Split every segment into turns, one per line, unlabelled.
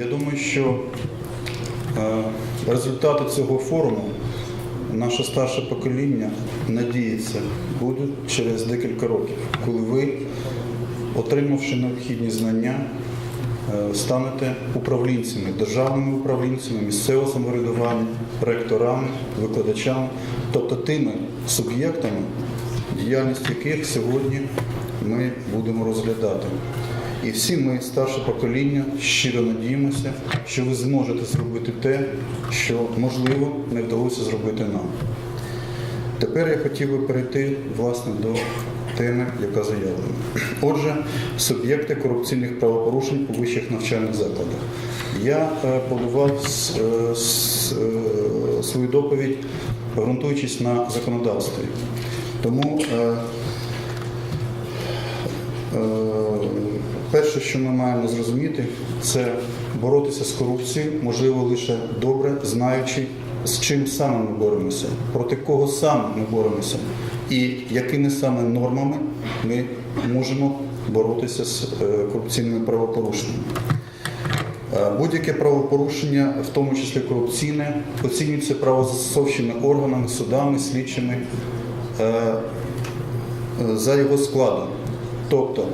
Я думаю, що е, результати цього форуму наше старше покоління надіється будуть через декілька років, коли ви, отримавши необхідні знання, е, станете управлінцями, державними управлінцями, місцевого самоврядування, ректорами, викладачами, тобто тими суб'єктами, діяльність яких сьогодні ми будемо розглядати. І всі ми, старше покоління, щиро надіємося, що ви зможете зробити те, що можливо не вдалося зробити нам. Тепер я хотів би перейти власне до теми, яка заявлена. Отже, суб'єкти корупційних правопорушень у вищих навчальних закладах. Я е, подавав е, е, свою доповідь, ґрунтуючись на законодавстві. Тому е, Е, Перше, що ми маємо зрозуміти, це боротися з корупцією, можливо, лише добре, знаючи, з чим саме ми боремося, проти кого саме ми боремося, і якими саме нормами ми можемо боротися з е, корупційними правопорушеннями. Е, Будь-яке правопорушення, в тому числі корупційне, оцінюється правозастосовчими органами, судами, слідчими е, за його складом. Тобто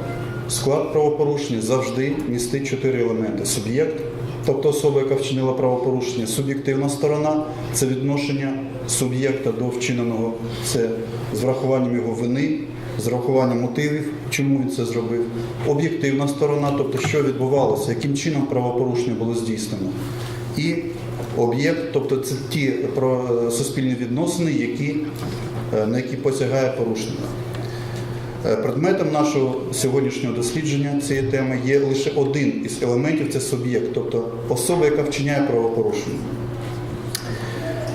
склад правопорушення завжди містить чотири елементи: суб'єкт, тобто особа, яка вчинила правопорушення, суб'єктивна сторона це відношення суб'єкта до вчиненого, це з врахуванням його вини, з врахуванням мотивів, чому він це зробив. Об'єктивна сторона, тобто що відбувалося, яким чином правопорушення було здійснено. І об'єкт, тобто це ті суспільні відносини, які, е, на які посягає порушник. Е, Предметом нашого сьогоднішнього дослідження цієї теми є лише один із елементів це суб'єкт, тобто особа, яка вчиняє правопорушення.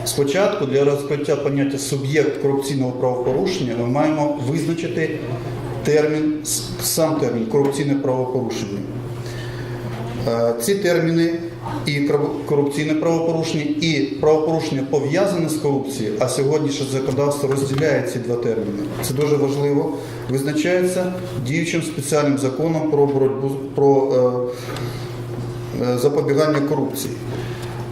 Спочатку для розкриття поняття суб'єкт корупційного правопорушення ми маємо визначити термін, сам термін корупційне правопорушення. Е, Ці терміни і корупційне правопорушення, і правопорушення пов'язане з корупцією, а сьогоднішнє законодавство розділяє ці два терміни. Це дуже важливо. Визначається діючим спеціальним законом про боротьбу про е, е, запобігання корупції.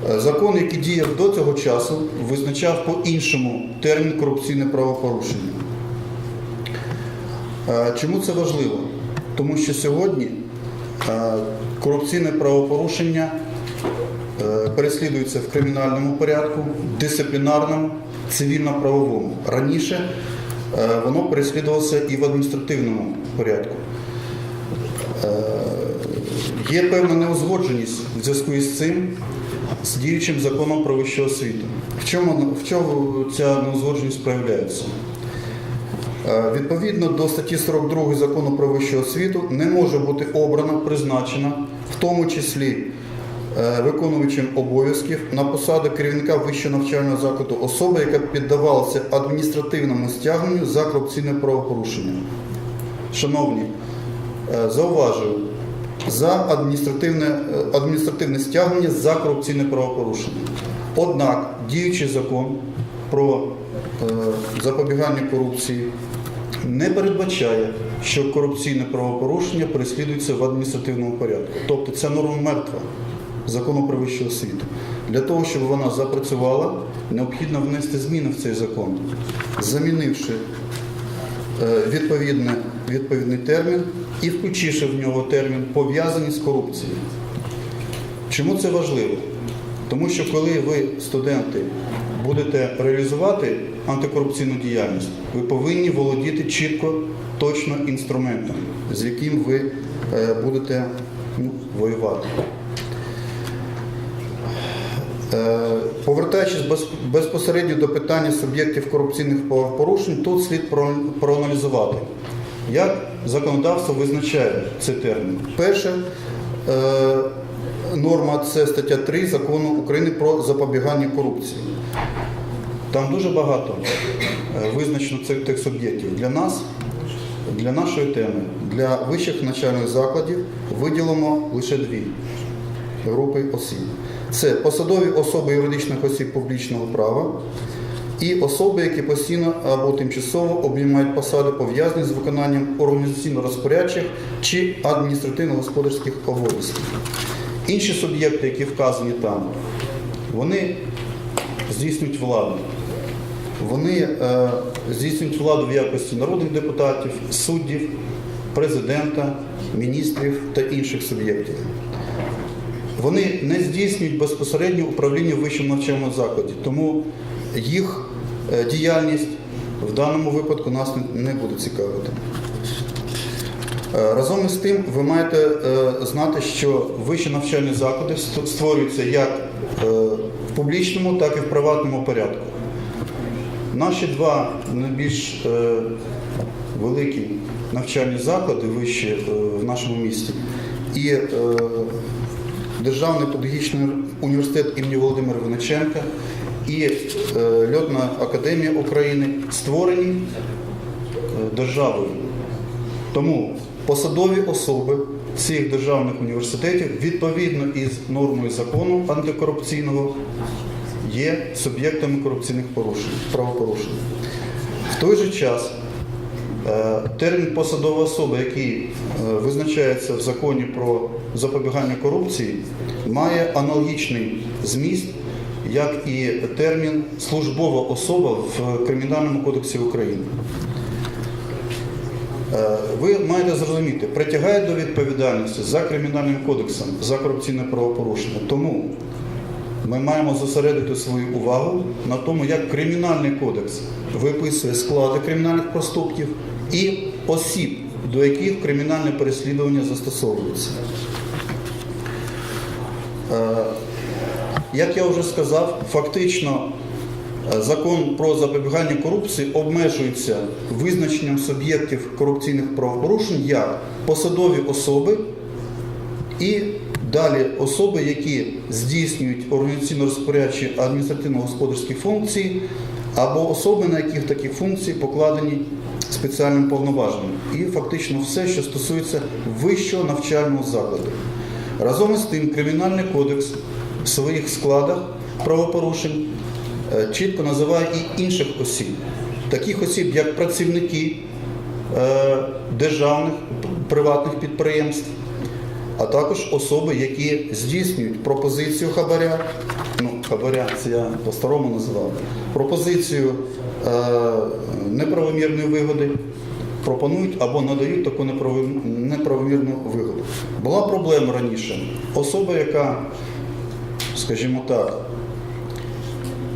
Е, Закон, який діяв до цього часу, визначав по-іншому термін корупційне правопорушення. Е, Чому це важливо? Тому що сьогодні корупційне правопорушення е, переслідується в кримінальному порядку, дисциплінарному, цивільно-правовому. Раніше е, воно переслідувалося і в адміністративному порядку. Е, Є певна неузгодженість в зв'язку із цим з діючим законом про вищу освіту. В чому, в чому ця неузгодженість проявляється? Відповідно до статті 42 закону про вищу освіту не може бути обрана, призначена, в тому числі виконувачем обов'язків на посаду керівника вищого навчального закладу особа, яка піддавалася адміністративному стягненню за корупційне правопорушення. Шановні, е, зауважую, за адміністративне, е, адміністративне стягнення за корупційне правопорушення. Однак діючий закон про е, запобігання корупції не передбачає, що корупційне правопорушення переслідується в адміністративному порядку. Тобто ця норма мертва закону про вищу освіту. Для того, щоб вона запрацювала, необхідно внести зміни в цей закон, замінивши е, відповідне, відповідний термін і включивши в нього термін пов'язані з корупцією. Чому це важливо? Тому що коли ви, студенти, будете реалізувати антикорупційну діяльність, ви повинні володіти чітко, точно інструментом, з яким ви е, будете ну, воювати. Е, Повертаючись безпосередньо до питання суб'єктів корупційних правопорушень, тут слід проаналізувати, як законодавство визначає цей термін. Перше, е, норма це стаття 3 закону України про запобігання корупції. Там дуже багато е, визначено цих тих суб'єктів. Для нас, для нашої теми, для вищих навчальних закладів виділимо лише дві групи осіб. Це посадові особи юридичних осіб публічного права і особи, які постійно або тимчасово обіймають посади, пов'язані з виконанням організаційно-розпорядчих чи адміністративно-господарських обов'язків. Інші суб'єкти, які вказані там, вони здійснюють владу. Вони е, здійснюють владу в якості народних депутатів, суддів, президента, міністрів та інших суб'єктів. Вони не здійснюють безпосередньо управління в вищому навчальному закладі, тому їх е, діяльність в даному випадку нас не- буде цікавити. Е, Разом із тим, ви маєте е, знати, що вищі навчальні заклади створюються як в публічному, так і в приватному порядку. Наші два найбільш великі навчальні заклади вищі в нашому місті і Державний педагогічний університет імені Володимира Винниченка і е, Льотна академія України створені е, державою. Тому посадові особи цих державних університетів відповідно із нормою закону антикорупційного є суб'єктами корупційних порушень, правопорушень. В той же час термін посадова особа, який е, визначається в законі про запобігання корупції, має аналогічний зміст, як і термін службова особа в Кримінальному кодексі України. Е, Ви маєте зрозуміти, притягають до відповідальності за кримінальним кодексом за корупційне правопорушення. Тому ми маємо зосередити свою увагу на тому, як кримінальний кодекс виписує склади кримінальних проступків і осіб, до яких кримінальне переслідування застосовується. Е, Як я вже сказав, фактично е, закон про запобігання корупції обмежується визначенням суб'єктів корупційних правопорушень як посадові особи і далі особи, які здійснюють організаційно-розпорядчі адміністративно-господарські функції, або особи, на яких такі функції покладені спеціальним повноваженням. І фактично все, що стосується вищого навчального закладу. Разом із тим, Кримінальний кодекс в своїх складах правопорушень е, чітко називає і інших осіб, таких осіб, як працівники е, державних приватних підприємств, а також особи, які здійснюють пропозицію хабаря, ну, хабаря це я по-старому називав, пропозицію е, неправомірної вигоди, пропонують або надають таку неправомірну вигоду. Була проблема раніше. Особа, яка, скажімо так,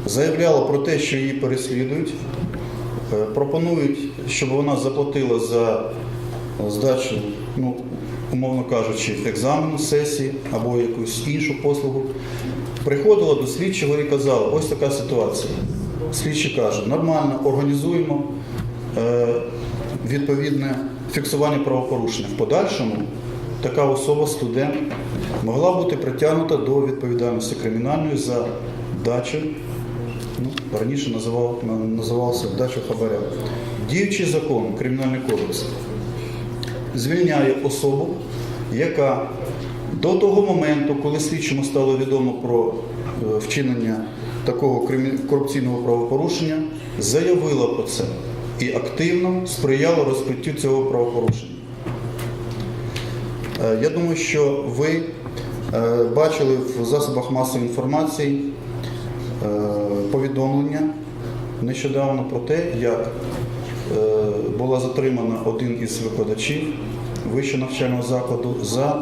заявляла про те, що її переслідують, е, пропонують, щоб вона заплатила за здачу, ну, умовно кажучи, екзамену, сесії або якусь іншу послугу. Приходила до слідчого і казала, ось така ситуація. Слідчий каже, нормально, організуємо е, відповідне фіксування правопорушення. В подальшому така особа, студент, могла бути притягнута до відповідальності кримінальної за дачу ну, раніше називав, називався дача хабаря. Діючий закон, кримінальний кодекс, звільняє особу, яка до того моменту, коли слідчому стало відомо про е, вчинення такого корупційного правопорушення, заявила про це і активно сприяла розкриттю цього правопорушення. Е, Я думаю, що ви е, бачили в засобах масової інформації повідомлення нещодавно про те, як була затримана один із викладачів вищого навчального закладу за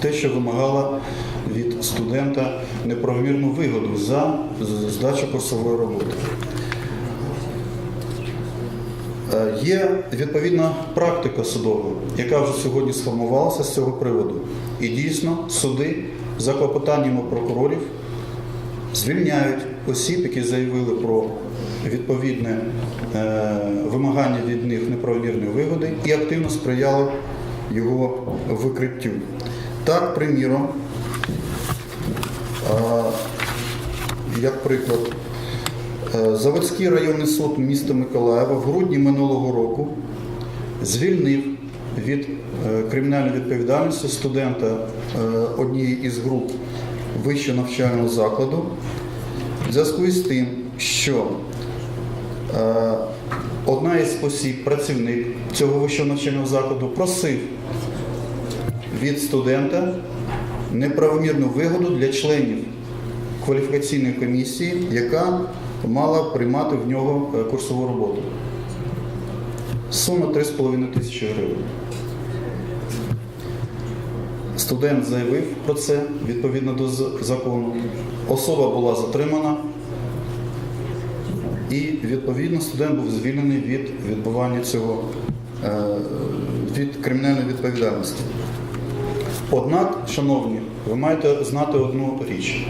те, що вимагала від студента неправомірну вигоду за здачу курсової роботи. Е, Є відповідна практика судова, яка вже сьогодні сформувалася з цього приводу. І дійсно суди за клопотаннями прокурорів звільняють осіб, які заявили про відповідне е, вимагання від них неправомірної вигоди і активно сприяли його викриттю. Так, приміром, е, як приклад, е, Заводський районний суд міста Миколаєва в грудні минулого року звільнив від кримінальної відповідальності студента однієї із груп вищого навчального закладу в зв'язку з тим, що е, одна із осіб, працівник цього вищого навчального закладу, просив від студента неправомірну вигоду для членів кваліфікаційної комісії, яка мала приймати в нього е, курсову роботу. Сума 3,5 тисячі гривень. Студент заявив про це відповідно до закону. Особа була затримана, і відповідно студент був звільнений від відбування цього е, від кримінальної відповідальності. Однак, шановні, ви маєте знати одну річ.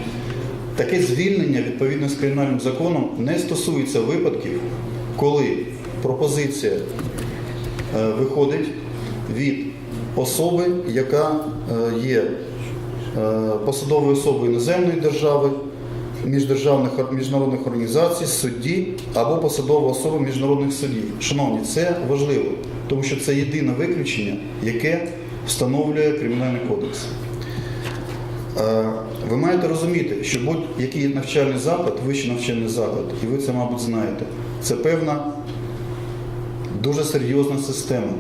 Таке звільнення відповідно з кримінальним законом не стосується випадків, коли пропозиція е, виходить від особи, яка є е, посадовою особою іноземної держави, міждержавних міжнародних організацій, судді або посадова особа міжнародних судів. Шановні, це важливо, тому що це єдине виключення, яке встановлює кримінальний кодекс. Е, Ви маєте розуміти, що будь-який навчальний заклад, вищий навчальний заклад, і ви це, мабуть, знаєте, це певна дуже серйозна система.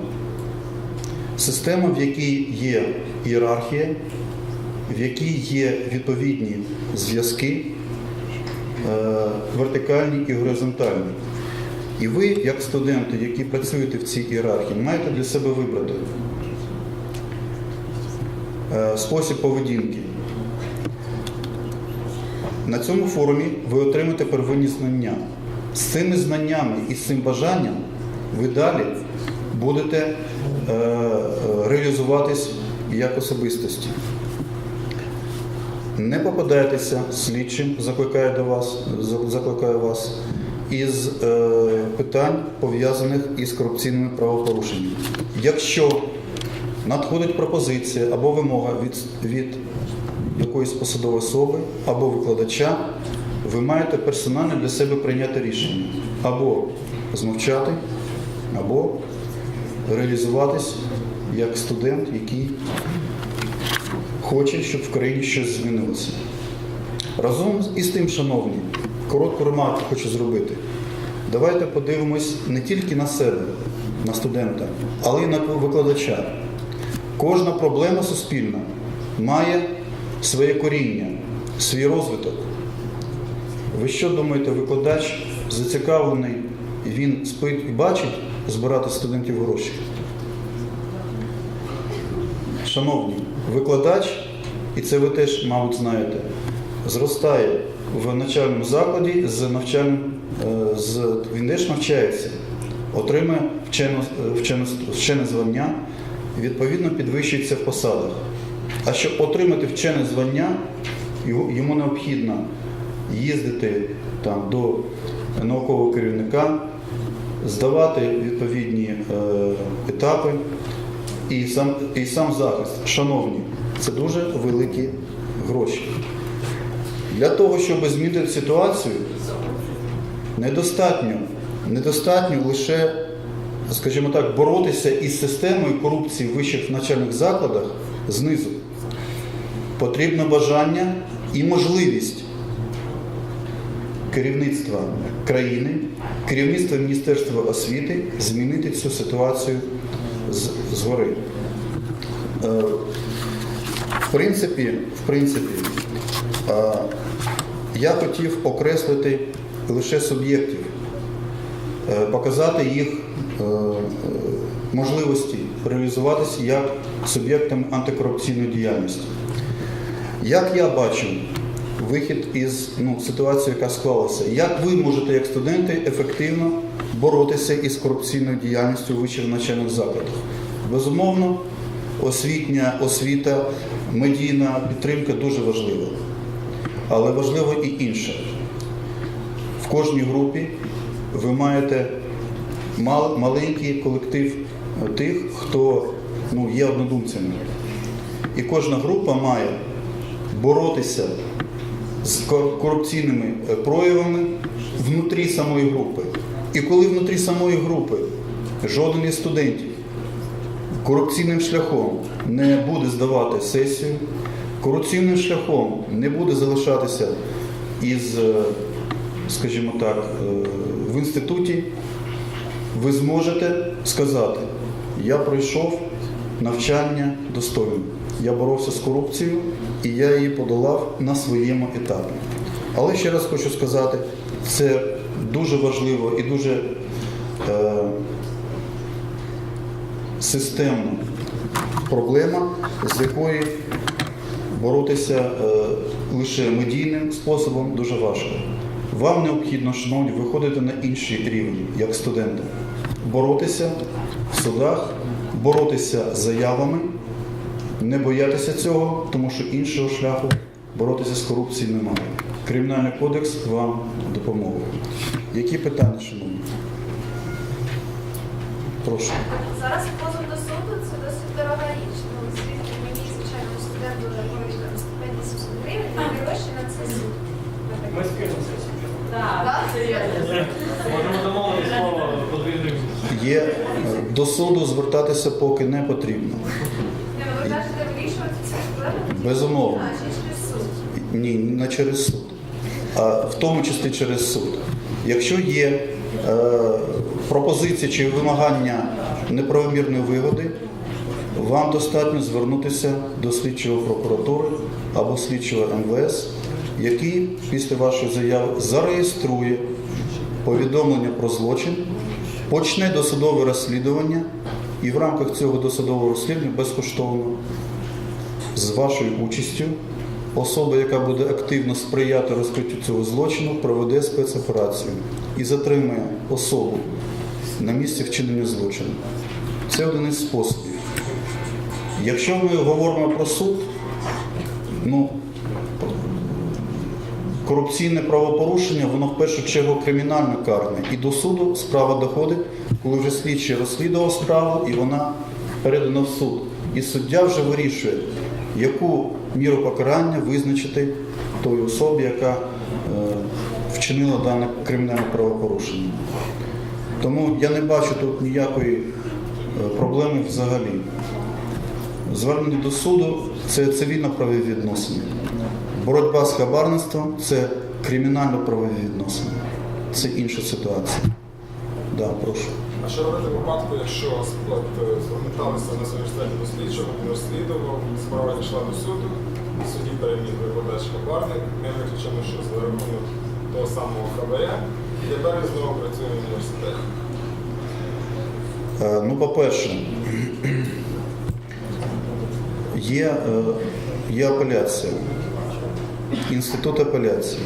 Система, в якій є ієрархія, в якій є відповідні зв'язки, е, вертикальні і горизонтальні. І ви, як студенти, які працюєте в цій ієрархії, маєте для себе вибрати е, спосіб поведінки. На цьому форумі ви отримаєте первинні знання. З цими знаннями і з цим бажанням ви далі будете реалізуватись як особистості. Не попадайтеся слідчим, закликаю до вас, за- закликаю вас, із е, питань, пов'язаних із корупційними правопорушеннями. Якщо надходить пропозиція або вимога від, від якоїсь посадової особи або викладача, ви маєте персонально для себе прийняти рішення або змовчати, або реалізуватись як студент, який хоче, щоб в країні щось змінилося. Разом із тим, шановні, коротку ремарку хочу зробити. Давайте подивимось не тільки на себе, на студента, але й на викладача. Кожна проблема суспільна має своє коріння, свій розвиток. Ви що думаєте, викладач зацікавлений, він спить і бачить збирати студентів гроші? Шановні, викладач, і це ви теж, мабуть, знаєте, зростає в навчальному закладі з навчальним, е, з, він теж навчається, отримує вчене, вчене, вчене звання, відповідно підвищується в посадах. А щоб отримати вчене звання, йому необхідно їздити там, до наукового керівника, здавати відповідні е, етапи і сам, і сам захист. Шановні, це дуже великі гроші. Для того, щоб змінити ситуацію, недостатньо, недостатньо лише, скажімо так, боротися із системою корупції в вищих навчальних закладах знизу. Потрібно бажання і можливість керівництва країни, керівництва Міністерства освіти змінити цю ситуацію згори. Е, В принципі, в принципі, е, я хотів окреслити лише суб'єктів, е, показати їх можливості реалізуватися як суб'єктами антикорупційної діяльності. Як я бачу вихід із ну, ситуації, яка склалася, як ви можете, як студенти, ефективно боротися із корупційною діяльністю у вищих навчальних закладах? Безумовно, освітня, освіта, медійна підтримка дуже важлива. Але важливо і інше. В кожній групі ви маєте мал- маленький колектив тих, хто ну, є однодумцями. І кожна група має боротися з корупційними е, проявами внутрі самої групи. І коли внутрі самої групи жоден із студентів корупційним шляхом не буде здавати сесію, корупційним шляхом не буде залишатися із, е, скажімо так, е, в інституті, ви зможете сказати, я пройшов навчання достойно. Я боровся з корупцією і я її подолав на своєму етапі. Але ще раз хочу сказати, це дуже важливо і дуже е, системна проблема, з якою боротися е, лише медійним способом дуже важко. Вам необхідно, шановні, виходити на інший рівень, як студенти. Боротися в судах, боротися з заявами, не боятися цього, тому що іншого шляху боротися з корупцією немає. Кримінальний кодекс вам допоможе. Які питання, шановні? Прошу.
Зараз позов до суду це досить дорога річ. Ну, звідки мені, звичайно, студенту економіка на стипендії 700 гривень, не гроші на це суд.
Ми скинемося.
Так, серйозно.
Можемо домовитися слово подвійним.
Є е, до суду звертатися поки не потрібно.
Ні, ну, Ви кажете, вирішувати ці проблеми?
Безумовно. Ні, не через суд, а в тому числі через суд. Якщо є е, пропозиція чи вимагання неправомірної вигоди, вам достатньо звернутися до слідчого прокуратури або слідчого МВС, який після вашої заяви зареєструє повідомлення про злочин, почне досудове розслідування і в рамках цього досудового розслідування безкоштовно з вашою участю особа, яка буде активно сприяти розкриттю цього злочину, проведе спецоперацію і затримає особу на місці вчинення злочину. Це один із способів. Якщо ми говоримо про суд, ну, корупційне правопорушення, воно в першу чергу кримінально карне. І до суду справа доходить, коли вже слідчий розслідував справу і вона передана в суд. І суддя вже вирішує, яку міру покарання визначити той особі, яка е, вчинила дане кримінальне правопорушення. Тому я не бачу тут ніякої е, проблеми взагалі. Звернення до суду це цивільно-правові відносини. Боротьба з хабарництвом це кримінально-правові відносини. Це інша ситуація. Да, прошу.
А що робити в випадку, якщо е, зверталися на університеті до слідчого, він розслідував, справа дійшла до суду, в суді переміг викладач хабарник, не виключено, що за рахунок того самого хабаря, і тепер він знову працює в університеті.
Е, Ну, по-перше, є, е, є апеляція, інститут апеляції.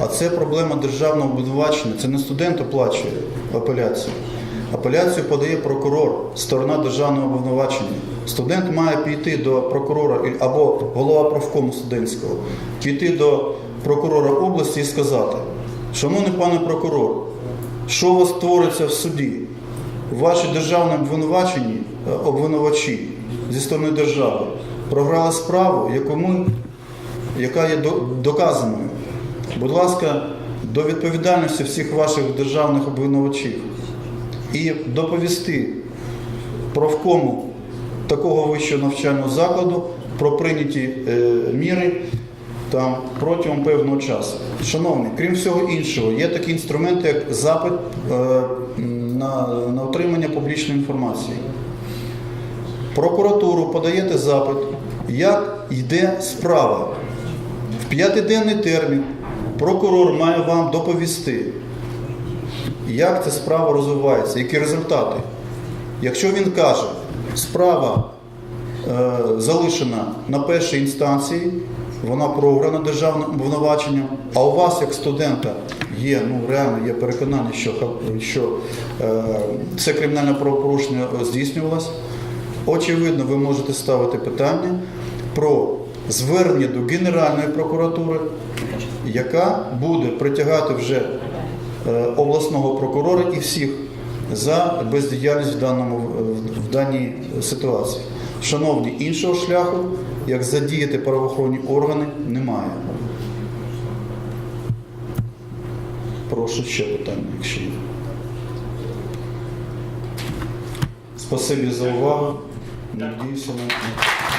А це проблема державного обвинувачення. Це не студент оплачує апеляцію. Апеляцію подає прокурор, сторона державного обвинувачення. Студент має піти до прокурора або голова профкому студентського, піти до прокурора області і сказати: шановний пане прокурор, що у вас твориться в суді? Ваші державні обвинувачені, е, обвинувачі зі сторони держави програли справу, яку ми, яка є доказаною. Будь ласка, до відповідальності всіх ваших державних обвинувачів і доповісти профкому такого вищого навчального закладу про прийняті е, міри там протягом певного часу. Шановні, крім всього іншого, є такі інструменти, як запит е, на, на отримання публічної інформації. Прокуратуру подаєте запит, як йде справа. В п'ятиденний термін прокурор має вам доповісти, як ця справа розвивається, які результати. Якщо він каже, справа е, залишена на першій інстанції, вона програна державним обвинуваченням, а у вас, як студента, є ну реально є переконання, що, що е, це кримінальне правопорушення здійснювалось, очевидно, ви можете ставити питання про звернення до Генеральної прокуратури, яка буде притягати вже е, обласного прокурора і всіх за бездіяльність в, даному, в даній ситуації. Шановні, іншого шляху, як задіяти правоохоронні органи, немає. Прошу ще питання, якщо є. Спасибі за увагу. Надіюся на.